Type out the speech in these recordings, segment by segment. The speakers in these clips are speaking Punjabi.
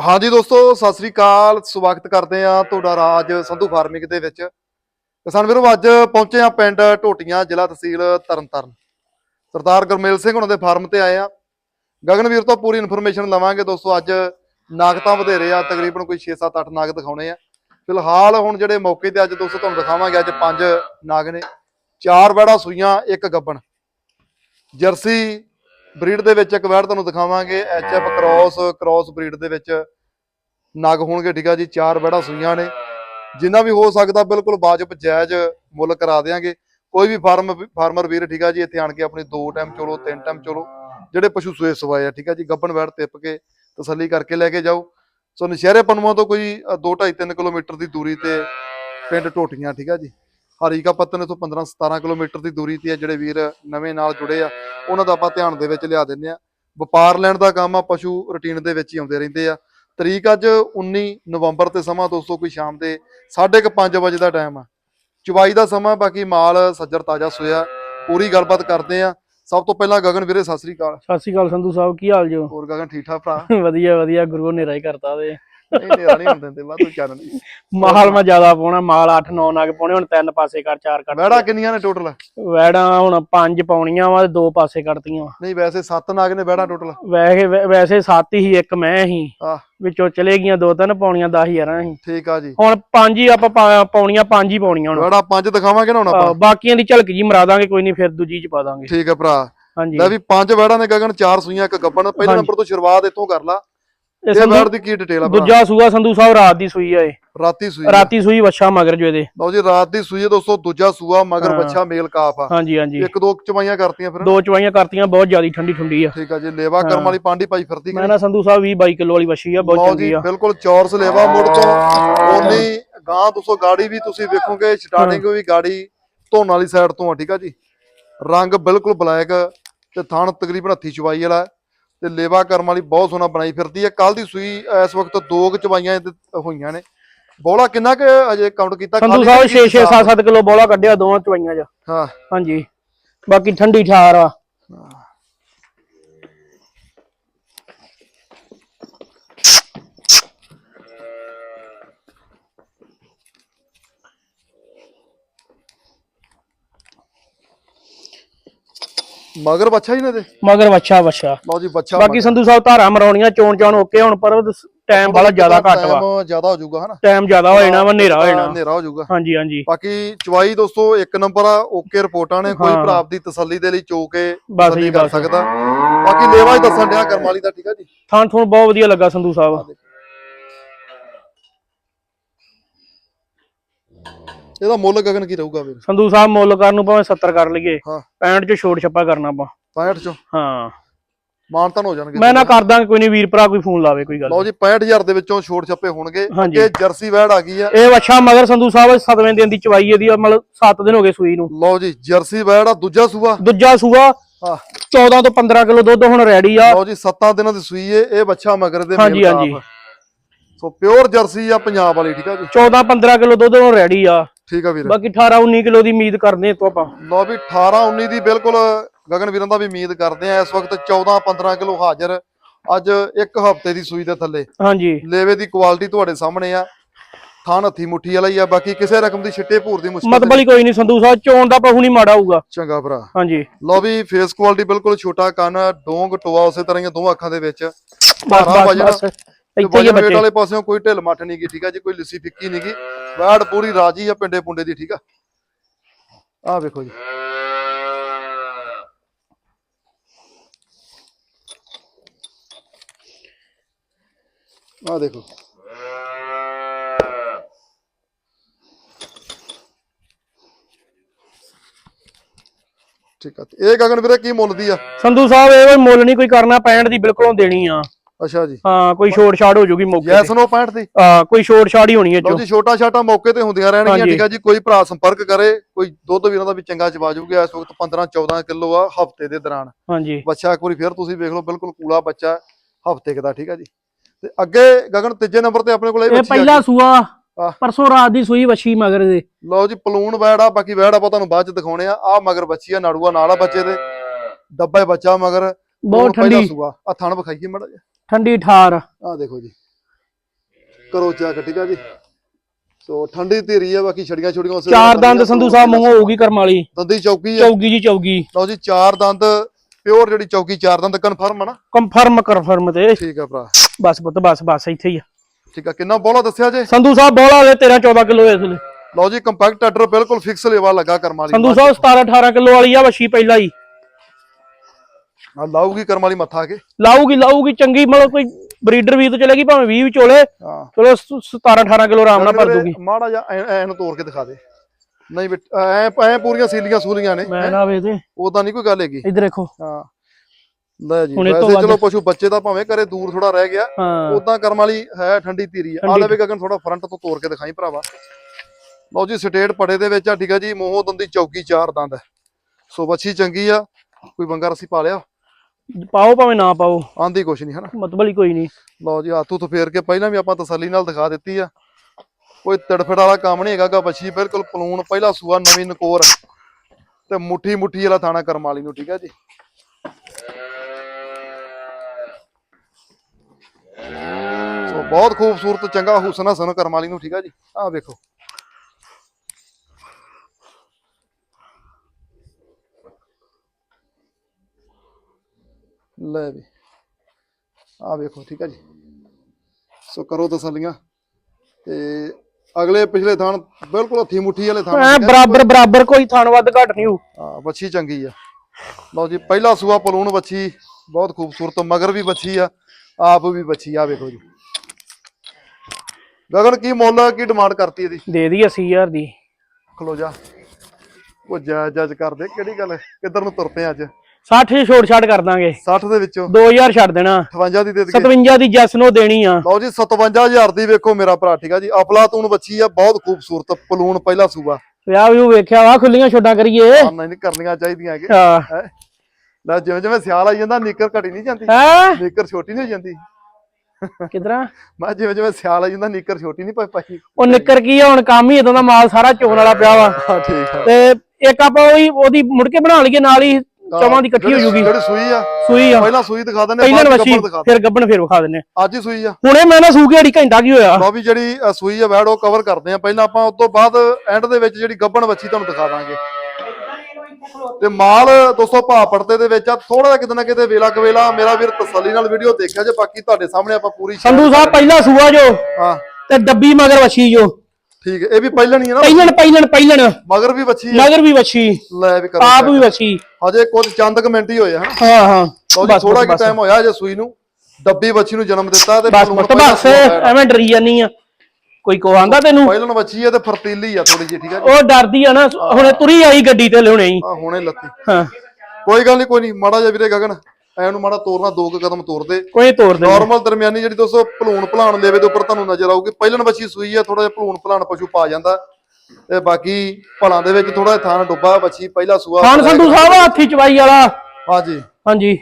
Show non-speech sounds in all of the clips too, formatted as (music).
ਹਾਂਜੀ ਦੋਸਤੋ, ਸਤਿ ਸ੍ਰੀ ਅਕਾਲ। ਸਵਾਗਤ ਕਰਦੇ ਆ ਤੁਹਾਡਾ ਰਾਜ ਸੰਧੂ ਫਾਰਮਿੰਗ ਦੇ ਵਿੱਚ। ਕਿਸਾਨ ਵੀਰੋ, ਅੱਜ ਪਹੁੰਚੇ ਆ ਪਿੰਡ ਟੋਟੀਆਂ ਜ਼ਿਲ੍ਹਾ ਤਹਿਸੀਲ ਤਰਨਤਾਰਨ। ਸਰਦਾਰ ਗੁਰਮੇਲ ਸਿੰਘ ਉਹਨਾਂ ਦੇ ਫਾਰਮ ਤੇ ਆਏ ਆ ਗਗਨਵੀਰ ਤੋਂ ਪੂਰੀ ਇਨਫੋਰਮੇਸ਼ਨ ਲਵਾਂਗੇ ਦੋਸਤੋ, ਅੱਜ ਨਾਗ ਤਾਂ ਵਧੇਰੇ ਆ, ਤਕਰੀਬਨ ਕੋਈ 6-7 8 ਨਾਗ ਦਿਖਾਉਣੇ ਆ। ਫਿਲਹਾਲ ਹੁਣ ਜਿਹੜੇ ਮੌਕੇ ਤੇ ਅੱਜ ਦੋਸਤੋ ਤੁਹਾਨੂੰ ਦਿਖਾਵਾਂਗੇ, ਅੱਜ ਪੰਜ ਨਾਗ ਨੇ। ਚਾਰ ਵੜਾ ਸੂਈਆਂ, ਇੱਕ ਗੱਬਣ। ਜਰਸੀ ਬਰੀਡ ਦੇ ਵਿੱਚ ਇੱਕ ਵੈੜ ਤੁਹਾਨੂੰ ਦਿਖਾਵਾਂਗੇ ਐਚਐਫ ਕ੍ਰਾਸ ਕ੍ਰਾਸ ਬਰੀਡ ਦੇ ਵਿੱਚ। ਨਗ ਹੋਣਗੇ, ਠੀਕ ਆ ਜੀ, ਚਾਰ ਵੈੜਾਂ ਸੂਈਆਂ ਨੇ। ਜਿੰਨਾ ਵੀ ਹੋ ਸਕਦਾ, ਬਿਲਕੁਲ ਵਾਜਬ ਜਾਇਜ਼ ਮੁੱਲ ਕਰਾ ਦੇਾਂਗੇ ਕੋਈ ਵੀ ਫਾਰਮ, ਫਾਰਮਰ ਵੀਰ, ਠੀਕ ਆ ਜੀ, ਇੱਥੇ ਆਣ ਕੇ ਆਪਣੀ ਦੋ ਟਾਈਮ ਚੋਲੋ, ਤਿੰਨ ਟਾਈਮ ਚੋਲੋ। ਜਿਹੜੇ ਪਸ਼ੂ ਸੂਏ ਸਵਾਏ ਆ, ਠੀਕ ਆ ਜੀ, ਗੱਬਣ ਵੈੜ ਤਿੱਪ ਕੇ ਤਸੱਲੀ ਕਰਕੇ ਲੈ ਕੇ ਜਾਓ। ਸੋ ਨਸ਼ਹਿਰੇ ਪਨਵਾ ਤੋਂ ਕੋਈ 2 2.5 3 ਕਿਲੋਮੀਟਰ ਦੀ ਦੂਰੀ ਤੇ ਪਿੰਡ ਟੋਟੀਆਂ ਠੀਕ ਆ ਜੀ। ਹਰੀਕਾ ਪੱਤਨ ਤੋਂ 15 17 ਕਿਲੋਮੀਟਰ ਦੀ ਦੂਰੀ ਤੇ ਆ ਜਿਹੜੇ ਵੀਰ ਨਵੇਂ ਨਾਲ ਜੁੜੇ ਆ। ਉਹਨਾਂ ਦਾ ਆਪਾਂ ਧਿਆਨ ਦੇ ਵਿੱਚ ਲਿਆ ਦਿੰਦੇ ਆ ਵਪਾਰ ਲੈਣ ਦਾ ਕੰਮ ਆ ਪਸ਼ੂ ਰੁਟੀਨ ਦੇ ਵਿੱਚ ਹੀ ਆਉਂਦੇ ਰਹਿੰਦੇ ਆ। ਤਰੀਕ ਅੱਜ 19 ਨਵੰਬਰ ਤੇ ਸਮਾਂ ਦੋਸਤੋ ਕੋਈ ਸ਼ਾਮ ਦੇ 5:30 ਵਜੇ ਦਾ ਟਾਈਮ ਆ। ਚੁਬਾਈ ਦਾ ਸਮਾਂ ਬਾਕੀ ਮਾਲ ਸੱਜਰ ਤਾਜ਼ਾ ਸੋਇਆ। ਪੂਰੀ ਗੱਲਬਾਤ ਕਰਦੇ ਆ ਸਭ ਤੋਂ ਪਹਿਲਾਂ ਗਗਨ ਵੀਰੇ ਸਤਿ ਸ੍ਰੀ ਅਕਾਲ। ਸਤਿ ਸ਼੍ਰੀ ਅਕਾਲ ਸੰਧੂ ਸਾਹਿਬ ਕੀ ਹਾਲ ਜੋ? ਹੋਰ ਗਗਨ ਠੀਕ ਠਾਕ ਭਰਾ? (laughs) ਵਧੀਆ ਵਧੀਆ ਗੁਰੂ ਨੇ ਰਾਈ ਕਰਤਾ ਵੇ। ਨਹੀਂ ਨੇਰਾ ਨਹੀਂ ਹੁੰਦੇ ਤੇ ਵਾਧੂ ਚੱਲ ਨਹੀਂ ਮਾਲ ਮੈਂ ਜ਼ਿਆਦਾ ਪਾਉਣਾ ਮਾਲ 8 9 ਨਗ ਪਾਉਣੇ ਹੁਣ ਤਿੰਨ ਪਾਸੇ ਕਰ ਚਾਰ ਕਰ ਵੈੜਾ ਕਿੰਨੀਆਂ ਨੇ ਟੋਟਲ ਵੈੜਾਂ ਹੁਣ ਪੰਜ ਪਾਉਣੀਆਂ ਵਾ ਤੇ ਦੋ ਪਾਸੇ ਕੱਢਤੀਆਂ ਨਹੀਂ ਵੈਸੇ 7 ਨਾਗ ਨੇ ਵੈੜਾ ਟੋਟਲ ਵੈਸੇ ਵੈਸੇ ਸੱਤ ਹੀ ਇੱਕ ਮੈਂ ਹੀ। ਵਿੱਚੋਂ ਚਲੇ ਗਈਆਂ ਦੋ ਤਿੰਨ ਪਾਉਣੀਆਂ 10 11 ਹੀ। ਠੀਕ ਆ ਜੀ। ਹੁਣ ਪੰਜ ਹੀ ਆਪਾਂ ਪਾਉਣੀਆਂ ਪੰਜ ਹੀ ਪਾਉਣੀਆਂ ਹੁਣ। ਵੈੜਾ ਪੰਜ ਦਿਖਾਵਾਂਗੇ ਨਾ ਹੁਣ ਆਪਾਂ। ਬਾਕੀਆਂ ਦੀ ਝਲਕ ਜੀ ਮਰਾ ਦਾਂਗੇ ਕੋਈ ਨਹੀਂ ਫਿਰ ਦੂਜੀ ਚ ਪਾ ਦਾਂਗੇ। ਠੀਕ ਆ ਭਰਾ। ਹਾਂਜੀ। ਲੈ ਵੀ ਪੰਜ ਵੈੜਾਂ ਨੇ ਗਗਨ ਚਾਰ ਸੂਈਆਂ ਇੱਕ ਗੱਬਣ। ਪਹਿਲੇ। ਨੰਬਰ ਤੋਂ ਸ਼ੁਰੂਆਤ ਇੱਥੋਂ ਕਰ ਲਾ। ਇਹ ਇਹ ਸੰਧੂ ਦੀ ਕੀ ਡਿਟੇਲ ਆ ਭਰਾ? ਦੂਜਾ ਸੂਆ ਸੰਧੂ ਸਾਹਿਬ ਰਾਤ ਦੀ ਸੂਈ ਆ ਇਹ। ਰਾਤੀ ਸੂਈ ਆ। ਰਾਤੀ ਸੂਈ ਵੱਛਾ ਮਗਰ ਜੋ ਇਹਦੇ। ਲਓ ਜੀ ਰਾਤ ਦੀ ਸੂਈ ਹੈ ਦੋਸਤੋ ਦੂਜਾ ਸੂਆ ਮਗਰ ਹਾਂ। ਬੱਚਾ ਮੇਲ ਕਾਫ ਆ। ਹਾਂਜੀ ਹਾਂਜੀ। ਇੱਕ ਦੋ ਚਵਾਈਆਂ ਕਰਤੀਆਂ ਫਿਰ। ਦੋ ਚਵਾਈਆਂ ਕਰਤੀਆਂ ਬਹੁਤ ਜ਼ਿਆਦੀ ਠੰਡੀ ਠੰਡੀ ਆ। ਠੀਕ ਆ ਜੀ ਲੇਵਾ ਕਰਮ। ਵਾਲੀ ਪਾਂਡੀ ਪਾਈ ਫਿਰਦੀ ਮੈਂ ਨਾ ਸੰਧੂ ਸਾਹਿਬ 20 22 ਕਿਲੋ ਵਾਲੀ ਵੱਛੀ ਆ ਬਹੁਤ ਲਓ ਚੰਗੀ ਜੀ ਆ। ਬਿਲਕੁਲ ਚੌਰਸ ਲੇਵਾ ਮੁੜ ਤੋਂ। ਓਨੀ ਗਾਂ ਦੋਸਤੋ ਗਾੜੀ ਵੀ ਤੁਸੀਂ ਵੇਖੋਗੇ ਸਟਾਰਟਿੰਗ ਵੀ ਗਾੜੀ ਧੋਣ ਵਾਲੀ ਸਾਈਡ ਤੋਂ ਆ ਠੀਕ ਆ ਜੀ। ਰੰਗ ਬਿਲਕੁਲ ਬਲੈਕ ਤੇ ਥਣ ਤਕਰੀਬਨ ਹੱਥੀ ਚਵਾਈ ਵਾਲਾ। ਹੈ ਤੇ ਲੇਵਾ ਕਰਮ ਵਾਲੀ ਬਹੁਤ ਸੋਹਣਾ ਬਣਾਈ ਫਿਰਦੀ ਹੈ। ਕੱਲ ਦੀ ਸੂਈ ਇਸ ਵਕਤ ਦੋ ਕੁ ਚਵਾਈਆਂ ਇਹਦੇ ਹੋਈਆਂ ਨੇ। ਬੋਲਾ ਕਿੰਨਾ ਕੁ ਅਜੇ ਕਾਊਂਟ ਕੀਤਾ? ਸੰਧੂ ਸਾਹਿਬ ਕਿ 6 6 7 7 ਕਿਲੋ ਬੋਲਾ ਕੱਢਿਆ ਦੋਵਾਂ ਚਵਾਈਆਂ 'ਚ। ਹਾਂ। ਹਾਂਜੀ। ਬਾਕੀ ਠੰਡੀ ਠਾਰ ਆ। ਮਗਰ ਬੱਚਾ ਹੀ ਨਾ ਦੇ? ਮਗਰ ਵੱਛਾ ਵੱਛਾ। ਲਓ ਜੀ ਬੱਚਾ ਬਾਕੀ ਸੰਧੂ ਸਾਹਿਬ ਧਾਰਾ ਮਰਾਉਣੀਆਂ ਚੋਣ ਚਾਣ ਓਕੇ ਹੁਣ ਪਰ ਟਾਈਮ ਬੜਾ ਜ਼ਿਆਦਾ ਘੱਟ ਵਾ। ਟਾਈਮ ਜ਼ਿਆਦਾ ਹੋ ਜਾਊਗਾ ਹਨਾ? ਟਾਈਮ ਜ਼ਿਆਦਾ ਹੋ ਜਾਣਾ ਵਾ ਹਨੇਰਾ ਹੋ ਜਾਣਾ। ਹਨੇਰਾ ਹੋ ਜਾਊਗਾ। ਹਾਂਜੀ ਹਾਂਜੀ। ਬਾਕੀ ਚਵਾਈ ਦੋਸਤੋ ਇੱਕ ਨੰਬਰ ਆ ਓਕੇ ਰਿਪੋਰਟਾਂ ਨੇ ਕੋਈ। ਭਰਾ ਦੀ ਤਸੱਲੀ ਦੇ ਲਈ ਚੋ ਕੇ ਬਸ ਤਸੱਲੀ ਜੀ, ਕਰ ਬਸ। ਸਕਦਾ। ਬਾਕੀ ਲੇਵਾ ਹੀ ਦੱਸਣ ਡਿਆ ਕਰਮ ਵਾਲੀ ਦਾ ਠੀਕ ਆ ਜੀ? ਥਾਂ ਥੂਣ ਬਹੁਤ ਵਧੀਆ ਲੱਗਾ ਸੰਧੂ ਸਾਹਿਬ। ਇਹਦਾ ਮੁੱਲ ਗਗਨ ਕੀ ਰਹੂਗਾ ਵੀਰ ਸੰਧੂ ਸਾਹਿਬ ਮੁੱਲ ਕਰਨ ਨੂੰ ਭਾਵੇਂ 70 ਕਰ ਲਈਏ ਹਾਂ। 65 ਚ ਛੋੜ ਛੱਪਾ ਕਰਨਾ ਆਪਾਂ। 65 ਚੋਂ? ਹਾਂ। ਮਾਨਤਨ ਹੋ ਜਾਣਗੇ। ਮੈਂ ਨਾ ਕਰ ਦਾਂਗੇ ਕੋਈ ਨਹੀਂ ਵੀਰ ਭਰਾ ਕੋਈ ਫੋਨ ਲਾਵੇ ਕੋਈ ਗੱਲ ਲਓ ਜੀ 65000 ਦੇ ਵਿੱਚੋਂ ਛੋੜ ਛੱਪੇ ਹੋਣਗੇ। ਅੱਗੇ ਜਰਸੀ ਵੈੜ ਆ ਗਈ ਆ। ਇਹ ਵੱਛਾ ਮਗਰ ਸੰਧੂ ਸਾਹਿਬ ਸਤਵੇਂ ਦਿਨ ਦੀ ਚਵਾਈ ਇਹਦੀ ਮਤਲਬ 7 ਦਿਨ ਹੋ ਗਏ ਸੂਈ ਨੂੰ। ਲਓ ਜੀ ਜਰਸੀ ਵੈੜ ਆ ਦੂਜਾ ਸੂਆ। ਦੂਜਾ ਸੂਆ ਹਾਂ। 14 ਤੋਂ 15 ਕਿਲੋ ਦੁੱਧ ਹੁਣ ਰੈਡੀ ਆ। ਲਓ ਜੀ 7 ਦਿਨਾਂ ਦੀ ਸੂਈ ਏ ਇਹ ਬੱਚਾ ਮਗਰ ਦੇ ਹਾਂਜੀ, ਹਾਂਜੀ। ਸੋ ਪਿਓਰ ਜਰਸੀ ਆ ਪੰਜਾਬ ਵਾਲੀ ਠੀਕ ਆ ਜੀ? 14 15 ਕਿਲੋ ਦੁੱਧ ਹੁਣ ਰੈਡੀ ਆ। ਠੀਕ ਆ ਵੀਰ। ਬਾਕੀ 18 19 ਕਿਲੋ ਦੀ ਉਮੀਦ ਕਰਦੇ ਤੋਂ ਆਪਾਂ। ਲਓ ਵੀ 18 19 ਦੀ ਬਿਲਕੁਲ ਗਗਨ ਵੀਰਾਂ ਦਾ ਵੀ ਉਮੀਦ ਕਰਦੇ ਆ ਇਸ ਵਕਤ 14 15 ਕਿਲੋ ਹਾਜ਼ਰ। ਅੱਜ ਇੱਕ ਹਫ਼ਤੇ ਦੀ ਸੂਈ ਦੇ ਥੱਲੇ। ਹਾਂਜੀ। ਲੇਵੇ ਦੀ ਕੁਆਲਿਟੀ ਤੁਹਾਡੇ ਸਾਹਮਣੇ ਆ। ਥਾਨ ਹੱਥੀ ਮੁੱਠੀ ਵਾਲਾ ਹੀ ਆ। ਬਾਕੀ ਕਿਸੇ ਰਕਮ ਦੀ ਛਿੱਟੇ ਭੂਰ ਦੀ ਮੁਸ਼ਕਲ ਮਤਲਬ ਕੋਈ ਨਹੀਂ ਸੰਧੂ ਸਾਹਿਬ ਚੋਣ ਦਾ ਪਹੂ ਨਹੀਂ ਮਾੜਾ ਹੋਊਗਾ। ਚੰਗਾ ਭਰਾ। ਹਾਂਜੀ। ਲਓ ਵੀ ਫੇਸ ਕੁਆਲਿਟੀ ਬਿਲਕੁਲ ਛੋਟਾ ਕੰਨ ਡੋਂਗ ਟੋਆ ਉਸੇ ਤਰ੍ਹਾਂ ਹੀ ਦੋਵਾਂ ਅੱਖਾਂ ਦੇ ਵਿੱਚ। ਭਾਰਾ ਵਜਨ ਇੱਥੇ ਹੀ ਆ ਬੱਚੇ। ਵਾਲੇ ਪਾਸਿਓਂ ਕੋਈ ਢਿੱਲ ਮੱਠ ਨਹੀਂ ਗੀ ਠੀਕ ਆ ਜੀ? ਕੋਈ ਲਿੱਸੀ ਫਿੱਕੀ ਨਹੀਂ ਗੀ। ਵੈੜ ਪੂਰੀ ਰਾਜੀ ਆ ਪਿੰਡੇ ਪੁੰਡੇ ਦੀ ਠੀਕ ਆ? ਆਹ ਵੇਖੋ ਜੀ। ਆਹ ਦੇਖੋ। ਠੀਕ ਆ। ਇਹ ਗਗਨ ਵੀਰੇ ਕੀ ਮੁੱਲ ਦੀ ਆ? ਸੰਧੂ ਸਾਹਿਬ ਇਹ ਮੁੱਲ ਨਹੀਂ ਕੋਈ ਕਰਨਾ 65 ਦੀ ਬਿਲਕੁਲੋਂ ਦੇਣੀ ਆ। ਅੱਛਾ ਜੀ। ਹਾਂ ਕੋਈ ਛੋੜ ਛਾੜ ਹੋ ਜੂਗੀ ਮੌਕੇ ਤੇ। ਨੋ 65 ਦੀ? ਹਾਂ ਕੋਈ ਛੋੜ ਛਾੜ ਹੀ ਹੋਣੀ ਹੈ ਚੋ ਜੀ ਛੋਟਾ ਛਾਟਾ ਮੌਕੇ ਤੇ ਹੁੰਦੀਆਂ ਰਹਿਣਗੀਆਂ ਹਾਂਜੀ। ਠੀਕ ਆ ਜੀ ਕੋਈ ਭਰਾ ਸੰਪਰਕ ਕਰੇ ਕੋਈ ਦੁੱਧ ਵੀਰਾਂ ਦਾ ਵੀ ਚੰਗਾ ਚਵਾ ਜੂਗਾ ਇਸ ਵਕਤ 15 14 ਕਿਲੋ ਆ ਹਫ਼ਤੇ ਦੇ ਦੌਰਾਨ। ਹਾਂਜੀ। ਬੱਚਾ ਇੱਕ ਵਾਰੀ ਫਿਰ ਤੁਸੀਂ ਵੇਖ ਲਓ ਬਿਲਕੁਲ ਕੂਲਾ ਬੱਚਾ ਹਫ਼ਤੇ ਦਾ ਠੀਕ ਆ ਜੀ। ਤੇ ਅੱਗੇ ਗਗਨ ਤੀਜੇ ਨੰਬਰ ਤੇ ਆਪਣੇ ਕੋਲ ਇਹ ਇਹ ਬੱਚੀ ਆ ਪਹਿਲਾ ਸੂਆ ਆਹ। ਪਰਸੋਂ ਰਾਤ ਦੀ ਸੂਈ ਵੱਛੀ ਮਗਰ ਦੇ। ਲਓ ਜੀ ਪਲੂਣ ਵੈੜ ਆ ਬਾਕੀ ਵੈੜ ਆਪਾਂ ਤੁਹਾਨੂੰ ਬਾਅਦ ਚ ਦਿਖਾਉਣੇ ਆ। ਆ ਮਗਰ ਬੱਚੀ ਆ ਨਾੜੂਆ ਨਾਲ ਆ ਬੱਚੇ ਦੇ। ਡੱਬਾ ਬੱਚਾ ਮਗਰ। ਬਹੁਤ ਪਹਿਲਾ ਠੰਡੀ। ਸੂਆ। ਆ ਥਣ ਵਿਖਾਈਏ ਮੜਾ ਠੰਡੀ ਠਾਰ। ਆ ਦੇਖੋ ਜੀ। ਕਰੋ ਚੈੱਕ ਠੀਕ ਆ ਜੀ। ਸੋ ਠੰਡੀ ਧੀਰੀ ਆ ਬਾਕੀ ਛੜੀਆਂ ਛੁੜੀਆਂ ਉਸੇ ਚਾਰ ਦੰਦ ਸੰਧੂ ਸਾਹਿਬ ਮੂੰਹ ਹੋਊਗੀ ਕਰਮ ਵਾਲੀ। ਦੰਦੀ ਚੌਕੀ ਆ। ਚੌਗੀ ਜੀ ਚੌਗੀ। ਲਓ ਜੀ ਚਾਰ ਦੰਦ ਪਿਓਰ ਜਿਹੜੀ ਚੌਕੀ ਚਾਰ ਦੰਦ ਕਨਫਰਮ ਆ ਨਾ? ਕੰਫਰਮ ਕਨਫਰਮ ਤੇ। ਠੀਕ ਆ ਭਰਾ। ਬਸ ਪੁੱਤ ਬਸ ਬਸ ਇੱਥੇ ਹੀ ਆ। ਠੀਕ ਆ ਕਿੰਨਾ ਬੋਲਾ ਦੱਸਿਆ ਜੇ? ਸੰਧੂ ਸਾਹਿਬ ਬੋਲਾ ਦੇ 13 14 ਕਿਲੋ ਇਸ ਵੇਲੇ। ਲਓ ਜੀ ਕੰਪੈਕਟ ਆਰਡਰ ਬਿਲਕੁਲ ਫਿਕਸ ਲੇਵਾ ਲੱਗਾ ਕਰਮ ਵਾਲੀ। ਸੰਧੂ ਸਾਹਿਬ 17 18 ਕਿਲੋ ਵਾਲੀ ਆ ਵੱਛੀ ਪਹਿਲਾਂ ਹੀ। ਆ ਲਾਊਗੀ ਕਰਮ ਵਾਲੀ ਮੱਥਾ ਕੇ। ਲਾਊਗੀ ਲਾਊਗੀ ਚੰਗੀ ਮਤਲਬ ਕੋਈ ਬਰੀਡਰ ਵੀ ਤੋਂ ਚਲੇਗੀ ਭਾਵੇਂ 20 ਵੀ ਚੋਲੇ। ਹਾਂ। ਚਲੋ 17 18 ਕਿਲੋ ਆਰਾਮ ਨਾਲ ਭਰ ਦੂਗੀ ਮਾੜਾ ਜਿਹਾ ਐ ਐ ਨੂੰ ਤੋੜ ਕੇ ਦਿਖਾ ਦੇ। ਨਹੀਂ ਐ ਐ ਪੂਰੀਆਂ ਸੀਲੀਆਂ ਸੂਲੀਆਂ ਨੇ ਮੈਂ ਨਾ ਵੇ ਤੇ ਉਦਾਂ ਨਹੀਂ ਕੋਈ ਗੱਲ ਹੈਗੀ। ਇੱਧਰ ਦੇਖੋ। ਹਾਂ। ਲੈ ਜੀ ਵੈਸੇ ਚਲੋ ਪਸ਼ੂ ਬੱਚੇ ਦਾ ਭਾਵੇਂ ਘਰੇ ਦੂਰ ਥੋੜਾ ਰਹਿ ਗਿਆ ਉਦਾਂ ਕਰਮ ਵਾਲੀ ਹੈ ਠੰਡੀ ਧੀਰੀ ਆ। ਲਵੇ ਗਗਨ ਥੋੜਾ ਫਰੰਟ ਤੋਂ ਤੋੜ ਕੇ ਦਿਖਾਈ ਭਰਾਵਾ। ਲਓ ਜੀ ਸਟੇਟ ਪੜੇ ਦੇ ਵਿੱਚ ਆ ਠੀਕ ਆ ਜੀ ਮੋਹ ਦੰਦੀ ਚੌਕੀ ਚਾਰ ਦੰਦ। ਸੋ ਬੱਚੀ ਚੰਗੀ ਆ ਕੋਈ ਬੰਗਾ ਰਸੀ ਪਾ ਲਿਆ। ਪਾਓ ਭਾਵੇਂ ਨਾ ਪਾਓ। ਆਂਦੀ ਕੁਛ ਨਹੀਂ ਹਨਾ। ਮਤਲਬ ਹੀ ਕੋਈ ਨਹੀਂ ਲਓ ਜੀ ਹੱਥ ਤੋਂ ਫੇਰ ਕੇ ਪਹਿਲਾਂ ਵੀ ਆਪਾਂ ਤਸੱਲੀ ਨਾਲ ਦਿਖਾ ਦਿੱਤੀ ਆ। ਕੋਈ ਤੜਫੜ ਵਾਲਾ ਕੰਮ ਨਹੀਂ ਹੈਗਾਗਾ ਬੱਚੀ ਬਿਲਕੁਲ ਪਲੂਣ ਪਹਿਲਾ ਸੂਆ ਨਵੀਂ ਨਕੋਰ। ਤੇ ਮੁੱਠੀ ਮੁੱਠੀ ਵਾਲਾ ਥਾਣਾ ਕਰਮ ਵਾਲੀ ਨੂੰ ਠੀਕ ਆ ਜੀ? ਸੋ ਬਹੁਤ ਖੂਬਸੂਰਤ ਚੰਗਾ ਹੁਸਨਾ ਸਨ ਕਰਮ ਵਾਲੀ ਨੂੰ ਠੀਕ ਆ ਜੀ? ਆਹ ਵੇਖੋ। ਲੈ ਵੀ। ਆਹ ਵੇਖੋ ਠੀਕ ਆ ਜੀ। ਸੋ ਕਰੋ ਤਸੱਲੀਆਂ। ਤੇ ਅਗਲੇ ਪਿਛਲੇ ਥਾਣ ਬਿਲਕੁਲ ਹੱਥੀ ਮੁੱਠੀ ਵਾਲੇ ਥਾਣ ਐ ਬਰਾਬਰ ਬਰਾਬਰ ਕੋਈ ਥਣ ਵੱਧ ਘੱਟ ਨਹੀਂ ਹੋਊ। ਹਾਂ ਬੱਚੀ ਚੰਗੀ ਆ। ਲਓ ਜੀ ਪਹਿਲਾ ਸੂਆ ਪਲੂਣ ਬੱਚੀ ਬਹੁਤ ਖੂਬਸੂਰਤ ਮਗਰ ਵੀ ਬੱਚੀ ਆ ਆਪ ਵੀ ਬੱਚੀ ਆ ਵੇਖੋ ਜੀ। ਗਗਨ ਕੀ ਮੁੱਲ ਕੀ ਡਿਮਾਂਡ ਕਰਤੀ ਇਹਦੀ? ਦੇ ਦੀ 80000 ਦੀ। ਖਲੋ ਜਾ। ਉਹ ਜਾਇਜ਼ ਜਾਇਜ਼ ਕਰਦੇ ਕਿਹੜੀ ਗੱਲ ਕਿੱਧਰ ਨੂੰ ਤੁਰ ਪਏ ਅੱਜ? 60 ਛੋੜ ਛਾੜ ਕਰ ਦਾਂਗੇ। 60 ਦੇ ਵਿੱਚੋਂ 2000 ਛੱਡ ਦੇਣਾ। 58 ਦੀ ਦੇ ਦਈਏ। 57 ਦੀ ਜੈਸ ਨੂੰ ਦੇਣੀ ਆ। ਲਓ ਜੀ 57000 ਦੀ ਵੇਖੋ ਮੇਰਾ ਭਰਾ ਠੀਕ ਆ ਜੀ। ਅਫਲਾਤੂਨ ਬੱਚੀ ਆ ਬਹੁਤ ਖੂਬਸੂਰਤ ਪਲੂਣ ਪਹਿਲਾ ਸੂਆ ਵਿਆਹ ਵੀ ਵੇਖਿਆ ਵਾ ਖੁੱਲੀਆਂ ਛੋਟਾਂ ਕਰੀਏ। ਨਹੀਂ ਕਰਨੀਆਂ ਚਾਹੀਦੀਆਂ ਹੈਗੇ। ਹਾਂ। ਲੈ ਜਿਵੇਂ ਜਿਵੇਂ ਸਿਆਲ ਆਈ ਜਾਂਦਾ ਨੀਕਰ ਘਟੀ ਨਹੀਂ ਜਾਂਦੀ। ਹੈ? ਨੀਕਰ ਛੋਟੀ ਨਹੀਂ ਹੋ ਜਾਂਦੀ। ਕਿਧਰਾਂ? ਮੈਂ ਜਿਵੇਂ ਜਿਵੇਂ ਸਿਆਲ ਆਈ ਜਾਂਦਾ ਨੀਕਰ ਛੋਟੀ ਨਹੀਂ ਪਾਈ ਪਾਈ ਉਹ ਨਿੱਕਰ ਕੀ ਆ ਹੁਣ ਕੰਮ ਹੀ ਇਦਾਂ ਦਾ ਮਾਲ ਸਾਰਾ ਚੋਣ ਵਾਲਾ ਪਿਆ ਵਾ। ਹਾਂ ਠੀਕ ਆ। ਤੇ ਇੱਕ ਆਪਾਂ ਉਹੀ ਉਹਦੀ ਮੁੜ ਕੇ ਬਣਾ ਲਈਏ ਨਾਲ ਹੀ ਚਵਾਂ ਦੀ ਇਕੱਠੀ ਹੋ ਜੂਗੀ। ਜਿਹੜੀ ਸੂਈ ਆ ਸੂਈ ਆ। ਪਹਿਲਾਂ ਸੂਈ ਦਿਖਾ ਦਿੰਦੇ ਪਹਿਲਾਂ ਦਿਖਾ ਫਿਰ ਗੱਬਣ ਫਿਰ ਵਿਖਾ ਦਿੰਦੇ। ਅੱਜ ਹੀ ਸੂਈ ਆ। ਹੁਣੇ ਮੈਂ ਨਾ ਸੂ ਕੇ ਅੜੀ ਘੰਟਾ ਕੀ ਹੋਇਆ? ਵੀ ਜਿਹੜੀ ਸੂਈ ਆ ਵੈੜ ਉਹ ਕਵਰ ਕਰਦੇ ਆ। ਪਹਿਲਾਂ ਆਪਾਂ ਉਸ ਤੋਂ ਬਾਅਦ ਐਂਡ ਦੇ ਵਿੱਚ ਜਿਹੜੀ ਗੱਭਣ ਵੱਛੀ ਤੁਹਾਨੂੰ ਦਿਖਾ ਦਾਂਗੇ। ਤੇ ਮਾਲ ਦੋਸਤੋ ਭਾਅ ਪੜਤੇ ਦੇ ਵਿੱਚ ਆ। ਥੋੜਾ ਜਿਹਾ ਕਿਤੇ ਨਾ ਕਿਤੇ ਵੇਲਾ ਕਵੇਲਾ ਮੇਰਾ ਵੀਰ ਤਸੱਲੀ ਨਾਲ ਵੀਡੀਓ ਦੇਖਿਆ ਜੇ ਬਾਕੀ ਤੁਹਾਡੇ ਸਾਹਮਣੇ ਆਪਾਂ ਪੂਰੀ ਸੰਧੂ ਸਾਹਿਬ ਪਹਿਲਾ ਸੂਆ ਜੋ ਹਾਂ। ਤੇ ਡੱਬੀ ਮਗਰ ਵਛੀ ਜੋ। ਠੀਕ ਹੈ ਇਹ ਵੀ ਪਹਿਲਣ ਹੀ ਆ ਨਾ? ਪਹਿਲਣ ਪਹਿਲਣ ਪਹਿਲਣ। ਮਗਰ ਵੀ ਆ ਮਗਰ ਵੀ ਵਛੀ। ਲੈ ਵੀ ਕਰੋ ਆਪ ਵੀ ਵਛੀ। ਹਜੇ ਕੁਝ ਚੰਦ ਕਮੈਂਟ ਹੀ ਹੋਏ ਹਨਾ? ਹਾਂ ਹਾਂ। ਜੀ ਥੋੜਾ ਕਿ ਟਾਈਮ ਹੋਇਆ ਜੇ ਸੂਈ ਨੂੰ। ਡੱਬੀ ਵੱਛੀ ਨੂੰ ਜਨਮ ਦਿੱਤਾ ਤੇ ਬਸ ਬਸ। ਐਵੇਂ ਡਰੀ ਜਾਨੀ ਆ। ਕੋਈ ਕੋ ਆਂਦਾ ਤੈਨੂੰ? ਪਹਿਲਣ ਵੱਛੀ ਆ ਤੇ ਫਰਤੀਲੀ ਆ ਥੋੜੀ ਜਿਹੀ ਠੀਕ ਆ ਜੀ? ਉਹ ਡਰਦੀ ਆ ਨਾ ਹੁਣੇ ਤੁਰੀ ਆਈ ਗੱਡੀ ਤੇ ਲਿਉਣੇ ਹੀ। ਆ ਹੁਣੇ ਲੱਤੀ। ਹਾਂ। ਕੋਈ ਗੱਲ ਨਹੀਂ ਕੋਈ ਨਹੀਂ ਮਾੜਾ ਜਿਹਾ ਵੀਰੇ ਗਗਨ। ਐ ਨੂੰ ਮਾੜਾ ਤੋਰਨਾ ਦੋ ਕੁ ਕਦਮ ਤੋਰ ਦੇ ਕੋਈ ਤੋੜ ਦੇ ਨਾਰਮਲ ਦਰਮਿਆਨੀ ਜਿਹੜੀ ਦੋਸਤੋ ਭਲੂਣ ਭਲਾਣ ਲੈਵੇ ਦੇ ਉੱਪਰ ਤੁਹਾਨੂੰ ਨਜ਼ਰ ਆਊਗੀ। ਪਹਿਲਣ ਵੱਛੀ ਸੂਈ ਆ ਥੋੜਾ ਜਿਹਾ ਭਲੂਣ ਭਲਾਣ ਪਸ਼ੂ ਪਾ ਜਾਂਦਾ। ਤੇ ਬਾਕੀ ਭਲਾਂ ਦੇ ਵਿੱਚ ਥੋੜਾ ਥਾਂ ਡੁੱਬਾ ਵੱਛੀ ਪਹਿਲਾ ਸੂਆ ਥਣ ਸੰਧੂ ਸਾਹਿਬ ਹਾਥੀ ਚਵਾਈ ਵਾਲਾ। ਹਾਂਜੀ। ਹਾਂਜੀ।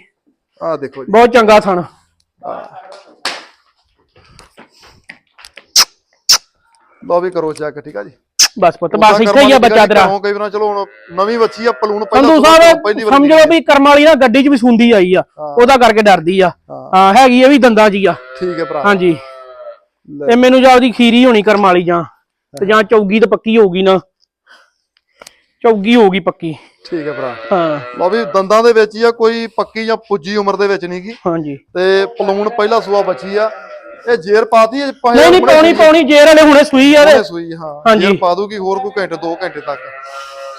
ਆ ਦੇਖੋ ਜੀ। ਬਹੁਤ ਚੰਗਾ ਥਣ ਲਓ ਵੀ ਕਰੋ ਚੈੱਕ ਠੀਕ ਆ ਜੀ। ਬਸ ਪੁੱਤ ਬਸ ਇੱਥੇ ਹੀ ਆ ਬੱਚਾ ਤੇਰਾ। ਘਰੋਂ ਕਈ ਵਾਰ ਚਲੋ ਹੁਣ ਨਵੀਂ ਵੱਛੀ ਆ ਪਲੂਣ ਪਹਿਲਾਂ ਸੰਧੂ ਸਾਹਿਬ ਸਮਝ ਲਓ ਵੀ ਕਰਮ ਵਾਲੀ ਨਾ ਗੱਡੀ 'ਚ ਵੀ ਸੁੰਦੀ ਆਈ ਆ ਉਹਦਾ ਕਰਕੇ ਡਰਦੀ ਆ। ਹਾਂ। ਹੈਗੀ ਇਹ ਵੀ ਦੰਦਾਂ ਜੀ ਆ। ਠੀਕ ਹੈ ਭਰਾ। ਹਾਂਜੀ। ਲੈ। ਤੇ ਮੈਨੂੰ ਜਾਂ ਉਹਦੀ ਖੀਰੀ ਹੋਣੀ ਕਰਮ ਵਾਲੀ ਜਾਂ ਤੇ ਜਾਂ ਚੌਗੀ ਤੇ ਪੱਕੀ ਹੋਊਗੀ ਨਾ। ਚੌਗੀ ਹੋਊਗੀ ਪੱਕੀ। ਠੀਕ ਹੈ ਭਰਾ। ਹਾਂ। ਲਓ ਵੀ ਦੰਦਾਂ ਦੇ ਵਿੱਚ ਹੀ ਆ ਕੋਈ ਪੱਕੀ ਜਾਂ ਪੁੱਜੀ ਉਮਰ ਦੇ ਵਿੱਚ ਨਹੀਂਗੀ ਹਾਂਜੀ। ਤੇ ਪਲੂਣ ਪਹਿਲਾ ਸੂਆ ਬੱਚੀ ਆ ਇਹ ਜੇਰ ਪਾਤੀ ਹੈ ਭਾਵੇਂ ਨਹੀਂ ਨਹੀਂ ਆਪਣੇ ਪੌਣੀ ਪੌਣੀ ਜੇਰ ਵਾਲੇ ਹੁਣੇ ਸੂਈ ਆ ਤੇ ਸੂਈ ਹਾਂ। ਹਾਂਜੀ। ਜੇਰ ਪਾ ਦੂਗੀ ਹੋਰ ਕੋਈ ਘੰਟੇ 2 ਘੰਟੇ ਤੱਕ।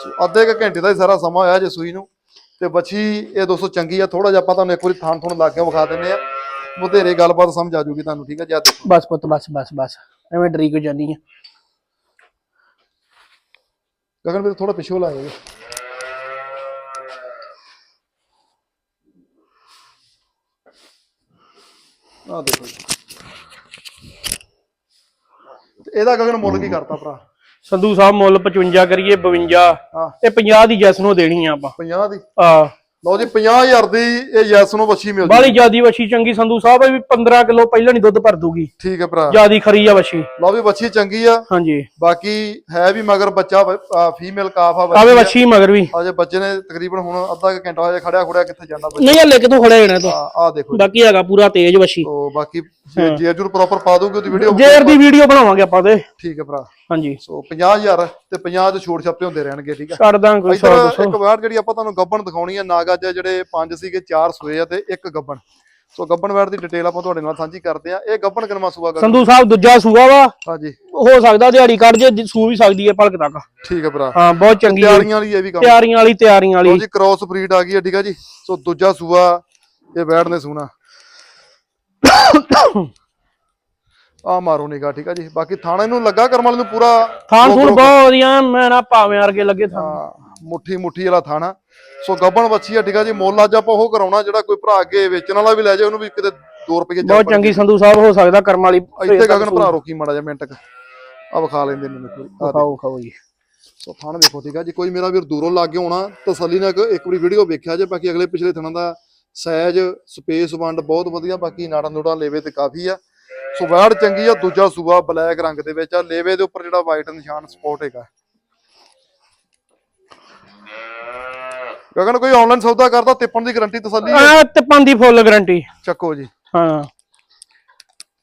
ਸੋ ਅੱਧੇ ਕ ਘੰਟੇ ਦਾ ਹੀ ਸਾਰਾ ਸਮਾਂ ਹੋਇਆ ਜੇ ਸੂਈ ਨੂੰ। ਤੇ ਬੱਚੀ ਇਹ ਦੋਸਤੋ ਚੰਗੀ ਆ ਥੋੜਾ ਜਿਹਾ ਆਪਾਂ ਤੁਹਾਨੂੰ ਇੱਕ ਵਾਰੀ ਥਾਂ ਥੋਣ ਲਾ ਕੇ ਵਿਖਾ ਦਿੰਨੇ ਆ। ਬਥੇਰੇ ਗੱਲਬਾਤ ਸਮਝ ਆ ਜੂਗੀ ਤੁਹਾਨੂੰ ਠੀਕ ਆ ਜੀ? ਆ ਦੇਖੋ। ਬਸ ਪੁੱਤ ਬਸ ਬਸ ਬਸ। ਐਵੇਂ ਡਰੀ ਕੋ ਜਾਨੀ ਆ? ਗਗਨ ਵੀਰ ਥੋੜਾ ਪਿੱਛੇ ਲਾ ਜਾਓ ਆ ਦੇਖੋ ਜੀ। ਇਹਦਾ ਗਗਨ ਮੁੱਲ ਕੀ ਕਰਤਾ ਭਰਾ? ਸੰਧੂ ਸਾਹਿਬ ਮੁੱਲ 55 ਕਰੀਏ 52 ਹਾਂ। ਤੇ 50 ਦੀ ਜੈਸ ਨੂੰ ਦੇਣੀ ਆ ਆਪਾਂ। 50 ਦੀ? ਆ ਲਓ ਜੀ 50000 ਦੀ ਇਹ ਯੈਸ ਨੂੰ ਵੱਛੀ ਮਿਲ ਬਾਲੀ ਜਿਆਦੀ ਵਛੀ ਚੰਗੀ ਸੰਧੂ ਸਾਹਿਬ ਇਹ ਵੀ 15 ਕਿਲੋ ਪਹਿਲਾਂ ਨਹੀਂ ਦੁੱਧ ਭਰ ਦੂਗੀ। ਠੀਕ ਹੈ ਭਰਾ। ਜਿਆਦੀ ਖਰੀ ਆ ਵਛੀ। ਲਓ ਵੀ ਵੱਛੀ ਚੰਗੀ ਆ। ਹਾਂਜੀ। ਬਾਕੀ ਹੈ ਵੀ ਮਗਰ ਬੱਚਾ ਫੀਮੇਲ ਕਾਫ ਆ ਆਵੇ ਵੱਛੀ ਮਗਰ ਵੀ। ਅਜੇ ਬੱਚੇ ਨੇ ਤਕਰੀਬਨ ਹੁਣ ਅੱਧਾ ਘੰਟਾ ਹਜੇ ਖੜਿਆ ਖੁੜਿਆ ਕਿੱਥੇ ਜਾਂਦਾ ਬੱਚਾ। ਨਹੀਂ ਹਲੇ ਕਿਤੋਂ ਖੜਿਆ ਜਾਣਾ ਤੋਂ ਆ ਆ ਦੇਖੋ। ਬਾਕੀ ਹੈਗਾ ਪੂਰਾ ਤੇਜ਼ ਵਛੀ। ਤੋ ਬਾਕੀ ਜੇ ਜੇਰ ਜੂਰ ਪ੍ਰੋਪਰ ਪਾ ਦੋਗੇ ਉਹਦੀ ਵੀਡੀਓ ਜੇਰ ਦੀ ਵੀਡੀਓ ਬਣਾਵਾਂਗੇ ਆਪਾਂ ਤੇ। ਠੀਕ ਹੈ ਭਰਾ। ਹਾਂਜੀ। ਸੋ 50000 ਤੇ 50 ਦੇ ਛੋਟ ਛੱਪੇ ਹੁੰਦੇ ਰਹਿਣਗੇ ਠੀਕ ਹੈ। ਛੱਡ ਦਾਂ ਕੋਈ ਸੌ ਇੱਧਰ ਦੱਸੋ। ਇੱਕ ਵਾਰ ਜਿਹੜੀ ਆਪਾਂ ਤੁਹਾਨੂੰ ਗੱਬਣ ਦਿਖਾਉਣੀ ਹੈ ਨਾਗਾਜ ਜਿਹੜੇ ਪੰਜ ਸੀਗੇ ਚਾਰ ਸੂਏ ਆ ਤੇ ਇੱਕ ਗੱਬਣ। ਸੋ ਗੱਬਣ ਵੈੜ ਦੀ ਡਿਟੇਲ ਆਪਾਂ ਤੁਹਾਡੇ ਨਾਲ ਸਾਂਝੀ ਕਰਦੇ ਆ ਇਹ ਗੱਬਣ ਕਿਨਮਾ ਸੂਆ ਕਰ ਸੰਧੂ ਸਾਹਿਬ ਦੂਜਾ ਸੂਆ ਵਾ। ਹਾਂਜੀ। ਹੋ ਸਕਦਾ ਦਿਹਾੜੀ ਕੱਢ ਜੇ ਸੂ ਵੀ ਸਕਦੀ ਹੈ ਭਲਕ ਤੱਕ। ਠੀਕ ਹੈ ਭਰਾ। ਹਾਂ ਬਹੁਤ ਚੰਗੀ। ਤਿਆਰੀਆਂ ਵਾਲੀ ਇਹ ਵੀ ਕੰਮ। ਤਿਆਰੀਆਂ ਵਾਲੀ ਤਿਆਰੀਆਂ ਵਾਲੀ। ਜੀ ਕ੍ਰਾਸ ਬਰੀਡ ਆ ਗਈ ਹੈ ਠੀਕ ਹੈ ਜੀ। ਸੋ ਦੂਜਾ ਸੂਆ ਇਹ ਵੈੜ ਨੇ ਸੂਣਾ। ਆ ਮਾਰੋ ਨਿਗਾ ਠੀਕ ਹੈ ਜੀ। ਬਾਕੀ ਥਾਣੇ ਨੂੰ ਲੱਗਾ ਕਰਮ ਵਾਲੇ ਨੂੰ ਪੂਰਾ ਥੂਨ ਰੋਕ- ਬਹੁਤ ਵਧੀਆ ਮੈਂ ਨਾ ਭਾਵੇਂ ਵਰਗੇ ਲੱਗੇ ਹਾਂ, ਮੁੱਠੀ ਮੁੱਠੀ ਵਾਲਾ ਥਾਣਾ। ਸੋ ਗੱਬਣ ਬੱਚੀ ਆ ਠੀਕ ਆ ਜੀ। ਮੁੱਲ ਅੱਜ ਆਪਾਂ ਉਹ ਕਰਾਉਣਾ ਜਿਹੜਾ ਕੋਈ ਭਰਾ ਅੱਗੇ ਵੇਚਣ ਵਾਲਾ ਵੀ ਲੈ ਜਾਏ ਉਹਨੂੰ ਵੀ ਕਿਤੇ 2 ਰੁਪਏ ਬਹੁਤ ਚੰਗੀ ਸੰਧੂ ਸਾਹਿਬ ਹੋ ਸਕਦਾ ਕਰਮ ਵਾਲੀ ਇੱਥੇ ਗਗਨ ਭਰਾ ਰੋਕੀ ਮਾੜਾ ਜਿਹਾ ਮਿੰਟ ਕ। ਆ ਵਿਖਾ ਲੈਂਦੇ ਮੈਨੂੰ ਵਾਰੀ ਖਾਓ ਖਾਓ ਜੀ। ਸੋ ਥਾਣ ਵੇਖੋ ਠੀਕ ਆ ਜੀ। ਕੋਈ ਮੇਰਾ ਵੀਰ ਦੂਰੋਂ ਲੱਗ ਕੇ ਹੋਣਾ ਤਸੱਲੀ ਨਾਲ ਇੱਕ- ਇੱਕ ਵਾਰੀ ਵੀਡੀਓ ਵੇਖਿਆ ਜੇ ਬਾਕੀ ਅਗਲੇ ਪਿਛਲੇ ਥਣਾ ਦਾ ਸਾਈਜ਼ ਸਪੇਸ ਵੰਡ ਬਹੁਤ ਵਧੀਆ ਬਾਕੀ ਨਾੜਾ ਨੂੜਾ ਲੇਵੇ ਤੇ ਕਾਫੀ ਆ। ਸੋ ਵੈੜ ਚੰਗੀ ਆ ਦੂਜਾ ਸੂਆ ਬਲੈਕ ਰੰਗ ਦੇ ਵਿੱਚ ਆ। ਲੇਵੇ ਦੇ ਉੱਪਰ ਜਿਹੜਾ ਵਾਈਟ ਨਿਸ਼ਾਨ ਸਪੋਟ ਹੈਗਾ। ਗਗਨ ਕੋਈ ਆਨਲਾਈਨ ਸੌਦਾ ਕਰਦਾ ਤਿੱਪਣ ਦੀ ਗਾਰੰਟੀ ਤਸੱਲੀ ਹੈ। ਆ ਤਿੱਪਾਂ ਦੀ ਫੁੱਲ ਗਾਰੰਟੀ ਚੱਕੋ ਜੀ। ਹਾਂ।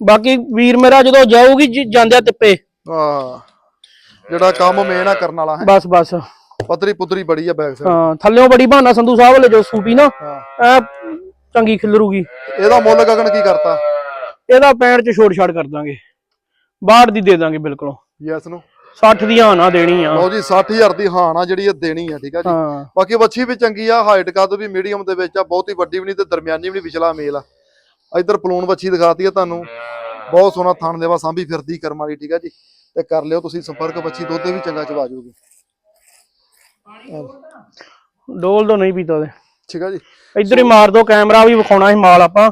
ਬਾਕੀ ਵੀਰ ਮੇਰਾ ਜਦੋਂ ਜਾਊਗੀ ਜੀ ਜਾਂਦਿਆ ਤਿੱਪੇ। ਆ ਜਿਹੜਾ ਕੰਮ ਮੇਨ ਆ ਕਰਨ ਵਾਲਾ ਹੈ। ਬਸ ਬਸ। ਪਤਰੀ ਪੁਤਰੀ ਬੜੀ ਆ ਬੈਕ ਸਾਈਡ ਹਾਂ ਥੱਲਿਓਂ ਬੜੀ ਬਹਾਨਾ ਸੰਧੂ ਸਾਹਿਬ ਲੈ ਜੋ ਸੂਪੀ ਨਾ ਐ ਚੰਗੀ ਖਿਲਰੂਗੀ। ਇਹਦਾ ਮੁੱਲ ਗਗਨ ਕੀ ਕਰਤਾ? ਇਹਦਾ ਪੈਣ ਚ ਛੋੜ ਛਾੜ ਕਰ ਦਾਂਗੇ। ਬਾਹਰ ਦੀ ਦੇ ਦਾਂਗੇ ਬਿਲਕੁਲ। ਯੈਸ ਨੂੰ। 60 ਦੀ ਹਾਨਾ ਦੇਣੀ ਆ ਲਓ ਜੀ 60000 ਦੀ ਹਾਨ ਜਿਹੜੀ ਇਹ ਦੇਣੀ ਆ ਠੀਕ ਆ ਜੀ। ਹਾਂ। ਬਾਕੀ ਵੱਛੀ ਵੀ ਚੰਗੀ ਆ ਹਾਈਟ ਕੱਦ ਵੀ ਮੀਡੀਅਮ ਦੇ ਵਿੱਚ ਆ ਬਹੁਤੀ ਵੱਡੀ ਵੀ ਨਹੀਂ ਤੇ ਦਰਮਿਆਨੀ ਵੀ ਨਹੀਂ ਵਿਚਲਾ ਮੇਲ ਆ। ਇਧਰ ਪਲੂਣ ਵੱਛੀ ਦਿਖਾਤੀ ਆ ਤੁਹਾਨੂੰ। ਬਹੁਤ ਸੋਹਣਾ ਥਣ ਦੇਵਾ ਸਾਂਭੀ ਫਿਰਦੀ ਕਰਮ ਵਾਲੀ ਠੀਕ ਆ ਜੀ। ਤੇ ਕਰ ਲਿਓ ਤੁਸੀਂ ਸੰਪਰਕ ਵੱਛੀ ਦੁੱਧ ਤੇ ਵੀ ਚੰਗਾ ਚਵਾ ਜੂਗੀ। ਡੋਲ ਦੋ ਨਹੀਂ ਪੀਤਾ ਉਹਦੇ ਠੀਕ ਆ ਜੀ। ਇੱਧਰ ਹੀ ਮਾਰ ਦੋ ਕੈਮਰਾ ਵੀ ਵਿਖਾਉਣਾ ਸੀ ਮਾਲ ਆਪਾਂ।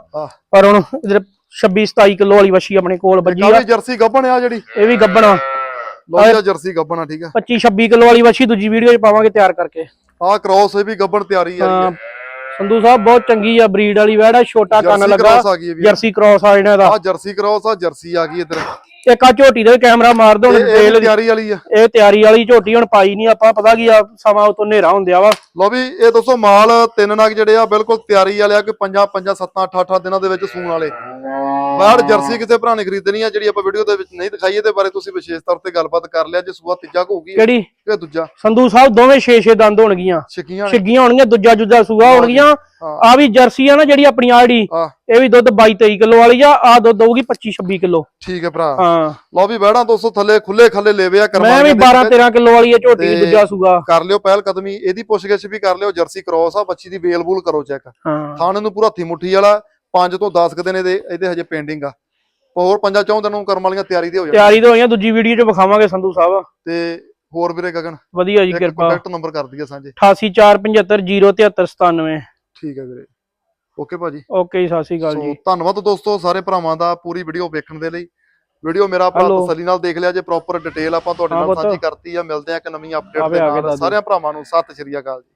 ਪਰ ਹੁਣ ਇਧਰ 26 27 ਕਿਲੋ ਵਾਲੀ ਵਛੀ ਆਪਣੇ ਕੋਲ ਵੱਜੀ ਆ। ਜਰਸੀ ਗੱਬਣ ਆ ਜਿਹੜੀ। ਇਹ ਵੀ ਗੱਬਣਾ ਆਹ ਜਰਸੀ ਗੱਬਣ ਆ ਠੀਕ ਆ। 25 26 ਕਿਲੋ ਵਾਲੀ ਵਛੀ ਦੂਜੀ ਵੀਡੀਓ 'ਚ ਪਾਵਾਂਗੇ ਤਿਆਰ ਕਰਕੇ। ਆ ਕ੍ਰੋਸ ਇਹ ਵੀ ਗੱਬਣ ਤਿਆਰੀ ਆ ਹਾਂ। ਸੰਧੂ ਸਾਹਿਬ ਬਹੁਤ ਚੰਗੀ ਆ ਬਰੀਡ ਵਾਲੀ ਵੈੜ ਆ ਛੋਟਾ ਕੰਨ ਲੱਗਾ। ਜਰਸੀ ਕ੍ਰਾਸ ਆ ਇਹਨਾਂ ਦਾ ਆ ਜਰਸੀ ਕ੍ਰੋਸ ਆ ਜਰਸੀ ਆ ਗਈ ਇਧਰ। ਇੱਕ ਆ ਝੋਟੀ ਦੇ ਕੈਮਰਾ ਮਾਰ ਦੋ ਹੁਣ ਵੀ ਤਿਆਰੀ ਵਾਲੀ ਆ। ਇਹ ਤਿਆਰੀ ਵਾਲੀ ਝੋਟੀ ਹੁਣ ਪਾਈ ਨਹੀਂ ਆਪਾਂ ਪਤਾ ਕੀ ਆ ਸਮਾਂ ਉਤੋਂ ਹਨੇਰਾ ਹੁੰਦਿਆ ਵਾ। ਲਓ ਵੀ ਇਹ ਦੋਸਤੋ ਮਾਲ ਤਿੰਨ ਨਗ ਜਿਹੜੇ ਆ ਬਿਲਕੁਲ ਤਿਆਰੀ ਵਾਲੇ ਆ ਕਿ ਪੰਜਾਂ ਪੰਜਾਂ ਸੱਤਾਂ ਅੱਠਾਂ ਅੱਠਾਂ ਦਿਨਾਂ ਦੇ ਵਿੱਚ ਸੂਣ ਵਾਲੇ? ਬਾਹਰ ਜਰਸੀ ਕਿਸੇ ਭਰਾ ਨੇ ਖਰੀਦਣੀ ਆ ਜਿਹੜੀ ਆਪਾਂ ਵੀਡੀਓ ਦੇ ਵਿੱਚ ਨਹੀਂ ਦਿਖਾਈ ਇਹਦੇ ਬਾਰੇ ਤੁਸੀਂ ਵਿਸ਼ੇਸ਼ ਤੌਰ ਤੇ ਗੱਲਬਾਤ ਕਰ ਲਿਆ ਜੇ ਸੂਆ ਤੀਜਾ ਹੋਊਗੀ ਕਿਹੜੀ? ਕਿ ਦੂਜਾ? ਸੰਧੂ ਸਾਹਿਬ ਦੋਵੇਂ 6-6 ਦੰਦ ਹੋਣਗੀਆਂ। ਛਕੀਆਂ ਨੇ। ਛਿੱਗੀਆਂ ਹੋਣਗੀਆਂ ਦੂਜਾ ਜੁਦਾ ਸੂਆ ਹੋਣਗੀਆਂ। ਆ ਵੀ ਜਰਸੀ ਆ ਨਾ ਜਿਹੜੀ ਆਪਣੀ ਆੜੀ ਇਹ ਵੀ ਦੁੱਧ 22-23 ਕਿਲੋ ਵਾਲੀ ਆ ਆ ਦੁੱਧ ਦਊਗੀ 25-26 ਕਿਲੋ। ਠੀਕ ਹੈ ਭਰਾ। ਹਾਂ। ਲਓ ਵੀ ਬਹਿਣਾ ਦੋਸਤੋ ਥੱਲੇ ਖੁੱਲੇ ਖੱਲੇ ਲੇਵੇ ਆ ਮੈਂ ਵੀ ਕਰਮਾਂ 12-13 ਕਿਲੋ ਵਾਲੀ ਆ ਝੋਟੀ ਦੂਜਾ ਸੂਆ। ਕਰ ਲਿਓ ਪਹਿਲ ਕਦਮੀ ਇਹਦੀ ਪੁੱਛਗਿੱਛ ਵੀ ਕਰ ਲਿਓ ਜਰਸੀ ਕ੍ਰੋਸ ਆ ਬੱਚੀ ਦੀ ਵੇਲ ਬੂਲ ਕਰੋ ਚੈੱਕ ਥਾਣ ਨੂੰ ਪੂਰਾ ਹੱਥੀ ਮੁੱਠੀ ਵਾਲਾ 5 ਤੋਂ 10 ਦਿਨ ਇਹਦੇ ਇਹਦੇ ਹਜੇ ਪੈਂਡਿੰਗ ਆ। ਹੋਰ ਪੰਜਾਂ ਚੌਂ ਦਿਨ ਨੂੰ ਕਰਮ ਵਾਲੀਆਂ ਤਿਆਰੀ ਤੇ ਹੋ ਜਾਣ ਤਿਆਰੀ ਤਾਂ ਹੋਈਆਂ ਦੂਜੀ ਵੀਡੀਓ 'ਚ ਵਿਖਾਵਾਂਗੇ ਸੰਧੂ ਸਾਹਿਬ। ਤੇ ਹੋਰ ਵੀਰੇ ਗਗਨ? ਵਧੀਆ ਜੀ ਕਿਰਪਾ। ਕੰਟੈਕਟ ਨੰਬਰ ਕਰ ਦਈਏ ਸਾਂਝੇ। 8847507397 ਠੀਕ ਹੈ ਵੀਰੇ। ਓਕੇ ਭਾਜੀ। ਓਕੇ ਜੀ ਸਤਿ ਸ਼੍ਰੀ ਅਕਾਲ ਜੀ। ਧੰਨਵਾਦ ਦੋਸਤੋ ਸਾਰੇ ਭਰਾਵਾਂ ਦਾ ਪੂਰੀ ਵੀਡੀਓ ਵੇਖਣ ਦੇ ਲਈ। ਵੀਡੀਓ ਮੇਰਾ ਭਰਾ. ਤਸੱਲੀ ਨਾਲ ਦੇਖ ਲਿਆ ਜੇ ਪ੍ਰੋਪਰ ਡਿਟੇਲ ਆਪਾਂ ਤੁਹਾਡੇ ਨਾਲ। ਸਾਂਝੀ ਕਰਤੀ ਆ ਮਿਲਦੇ ਆ ਇੱਕ ਨਵੀਂ ਅਪਡੇਟ ਦੇ ਨਾਲ। ਸਾਰਿਆਂ ਭਰਾਵਾਂ ਨੂੰ ਸਤਿ ਸ਼੍ਰੀ ਅਕਾਲ ਜੀ।